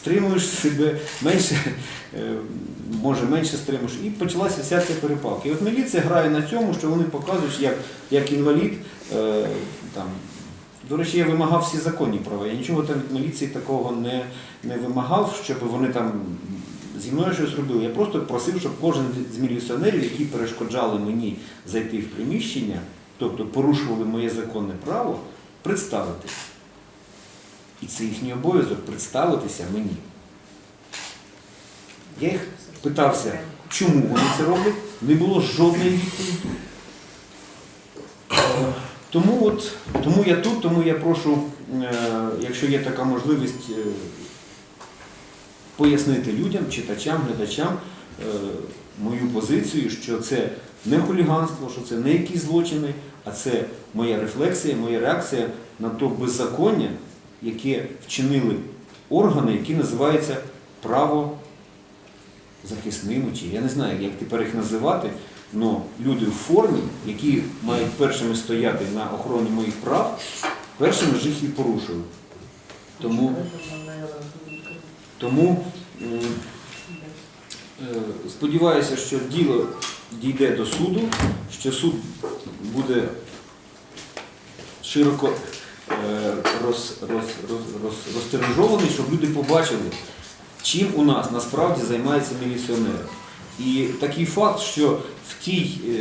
стримуєш себе, менше, е, може менше стримуєш. І почалася вся ця перепалка. І от міліція грає на цьому, що вони показують, як, як інвалід. е, Там, до речі, я вимагав всі законні права. Я нічого там від міліції такого не, не вимагав, щоб вони там зі мною щось робили. Я просто просив, щоб кожен з міліціонерів, які перешкоджали мені зайти в приміщення, тобто порушували моє законне право, представитися. І це їхній обов'язок представитися мені. Я їх питався, чому вони це роблять, не було жодної відповіді. Тому, от, тому я тут, тому я прошу, е, якщо є така можливість, е, пояснити людям, читачам, глядачам е, мою позицію, що це не хуліганство, що це не якісь злочини, а це моя рефлексія, моя реакція на то беззаконня, яке вчинили органи, які називаються правозахисними, чи я не знаю, як тепер їх називати, але люди в формі, які мають першими стояти на охороні моїх прав, першими ж їх і порушили. Тому, тому е, сподіваюся, що діло дійде до суду, що суд буде широко роз, роз, роз, роз, розтиражований, щоб люди побачили, чим у нас насправді займаються міліціонери. І такий факт, що в тій е,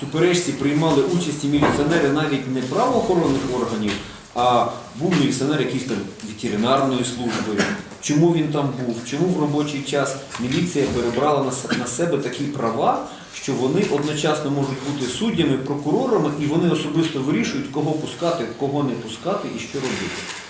суперечці приймали участь міліціонери навіть не правоохоронних органів, а був міліціонер якийсь там ветеринарної служби. Чому він там був? Чому в робочий час міліція перебрала на себе такі права, що вони одночасно можуть бути суддями, прокурорами, і вони особисто вирішують, кого пускати, кого не пускати і що робити.